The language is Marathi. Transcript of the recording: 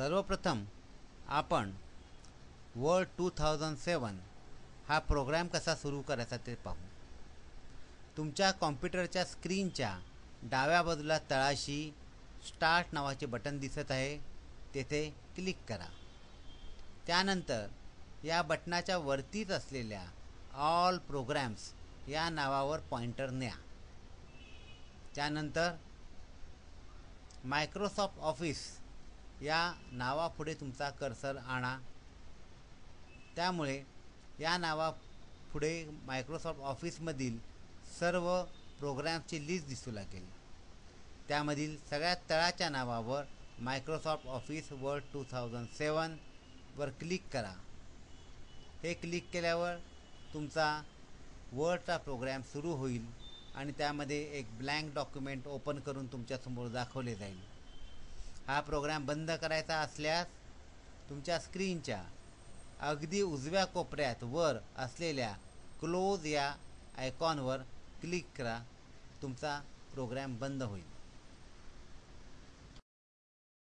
सर्वप्रथम आपण वर्ल्ड टू थाउजंड सेवन हा प्रोग्रॅम कसा सुरू करायचा ते पाहू. तुमच्या कॉम्प्युटरच्या स्क्रीनच्या डाव्या बाजूला तळाशी स्टार्ट नावाचे बटन दिसत आहे तेथे क्लिक करा. त्यानंतर या बटनाच्या वरतीच असलेल्या ऑल प्रोग्रॅम्स या नावावर पॉइंटर न्या. त्यानंतर मायक्रोसॉफ्ट ऑफिस या नावापुढे तुमचा कर्सर आणा. त्यामुळे या नावापुढे मायक्रोसॉफ्ट ऑफिसमधील सर्व प्रोग्रॅम्सची लिस्ट दिसू लागेल. त्यामधील सगळ्यात तळाच्या नावावर Microsoft Office Word two thousand सेवनवर click करा. हे क्लिक केल्यावर तुमचा वर्डचा प्रोग्रॅम सुरू होईल आणि त्यामध्ये एक ब्लँक डॉक्युमेंट ओपन करून तुमच्यासमोर दाखवले जाईल. हा प्रोग्रॅम बंद करायचा असल्यास तुमच्या स्क्रीनच्या अगदी उजव्या कोपऱ्यात वर असलेल्या क्लोज या आयकॉनवर क्लिक करा. तुमचा प्रोग्रॅम बंद होईल.